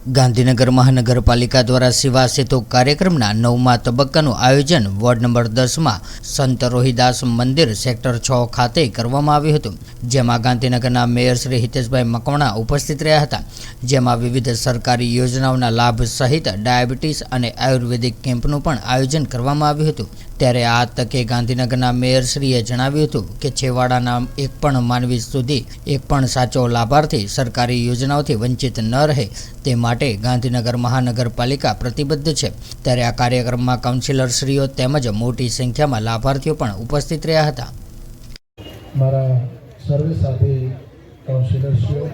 ગાંધીનગર મહાનગરપાલિકા દ્વારા સેવા સેતુ કાર્યક્રમના નવમા તબક્કાનું આયોજન વોર્ડ નંબર દસમાં સંત રોહિદાસ મંદિર સેક્ટર છ ખાતે કરવામાં આવ્યું હતું, જેમાં ગાંધીનગરના મેયર શ્રી હિતેશભાઈ મકવાણા ઉપસ્થિત રહ્યા હતા. જેમાં વિવિધ સરકારી યોજનાઓના લાભ સહિત ડાયાબિટીસ અને આયુર્વેદિક કેમ્પનું પણ આયોજન કરવામાં આવ્યું હતું. ત્યારે આ તકે ગાંધીનગરના મેયરશ્રીએ જણાવ્યું હતું કે છેવાડાના એક પણ માનવી સુધી એક પણ સાચો લાભાર્થી સરકારી યોજનાઓથી વંચિત ન રહે તે માટે ગાંધીનગર મહાનગરપાલિકા પ્રતિબદ્ધ છે. ત્યારે આ કાર્યક્રમમાં કાઉન્સિલરશ્રીઓ તેમજ મોટી સંખ્યામાં લાભાર્થીઓ પણ ઉપસ્થિત રહ્યા હતા. મારા સર્વે સાથી કાઉન્સિલરશ્રીઓ,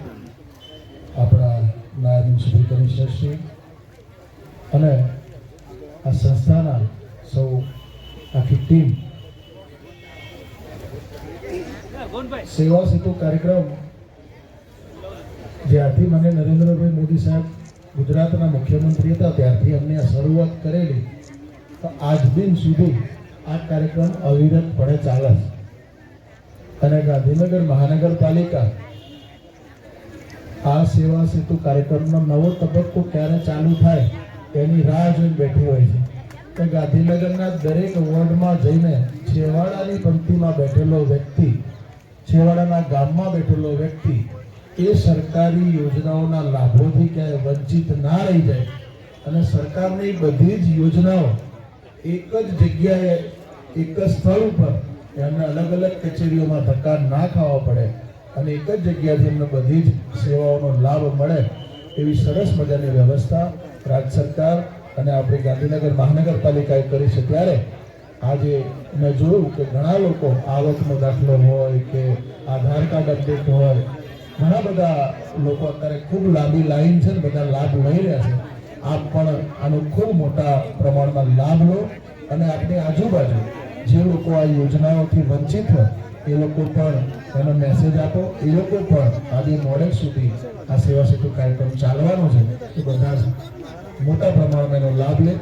આપણા નાયબ મ્યુનિસિપલ કમિશનરશ્રી અને આ સંસ્થાના સૌ આખી ટીમ સેવા સેતુ કાર્યક્રમ, જ્યારથી મને નરેન્દ્રભાઈ મોદી સાહેબ ગુજરાતના મુખ્યમંત્રી હતા, ત્યારથી અમને આ શરૂઆત કરેલી. તો આજ દિન સુધી આ કાર્યક્રમ અવિરતપણે ચાલે છે. અને ગાંધીનગર મહાનગરપાલિકા આ સેવા સેતુ કાર્યક્રમનો નવો તબક્કો ક્યારે ચાલુ થાય, એની રાહ જોઈને બેઠી હોય છે. કે ગાંધીનગરના દરેક વોર્ડમાં જઈને છેવાડાની પંક્તિમાં બેઠેલો વ્યક્તિ, છેવાડાના ગામમાં બેઠેલો વ્યક્તિ, એ સરકારી યોજનાઓના લાભોથી ક્યાંય વંચિત ના રહી જાય અને સરકારની બધી જ યોજનાઓ એક જ જગ્યાએ, એક જ સ્થળ ઉપર એમને અલગ અલગ કચેરીઓમાં ધક્કા ના ખાવા પડે અને એક જ જગ્યાથી એમને બધી જ સેવાઓનો લાભ મળે એવી સરસ મજાની વ્યવસ્થા રાજ્ય સરકાર અને આપણી ગાંધીનગર મહાનગરપાલિકાએ કરી છે ત્યારે આજે મેં જોયું કે ઘણા લોકો આવકનો દાખલો હોય કે આધાર કાર્ડ અપડેટ હોય, ઘણા બધા લોકો અત્યારે ખૂબ લાંબી લાઈન છે ને બધા લાભ લઈ રહ્યા છે. આપ પણ આનો ખૂબ મોટા પ્રમાણમાં લાભ લો અને આપણી આજુબાજુ જે લોકો આ યોજનાઓથી વંચિત હોય, એ લોકો પણ એનો મેસેજ આપો. એ લોકો પણ આજે મોડેલ સુધી આ સેવા સેતુ કાર્યક્રમ ચાલવાનો છે. એ બધા જ મોટા પ્રમાણમાં એનો લાભ લે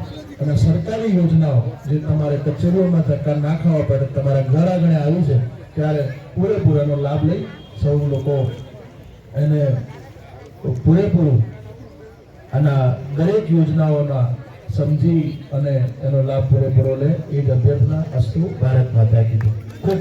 અને સરકારી યોજનાઓ જે તમારે કચેરીઓમાં ધક્કા ના ખાવા પડે, તમારા ઘર આગળ આવી છે, ત્યારે પૂરેપૂરાનો લાભ લઈ સૌ લોકો એને પૂરેપૂરું આના દરેક યોજનાઓના સમજી અને એનો લાભ પૂરેપૂરો લે. એ જ અભ્યર્થના અસ્તુ ભારત માતા કીધું ખૂબ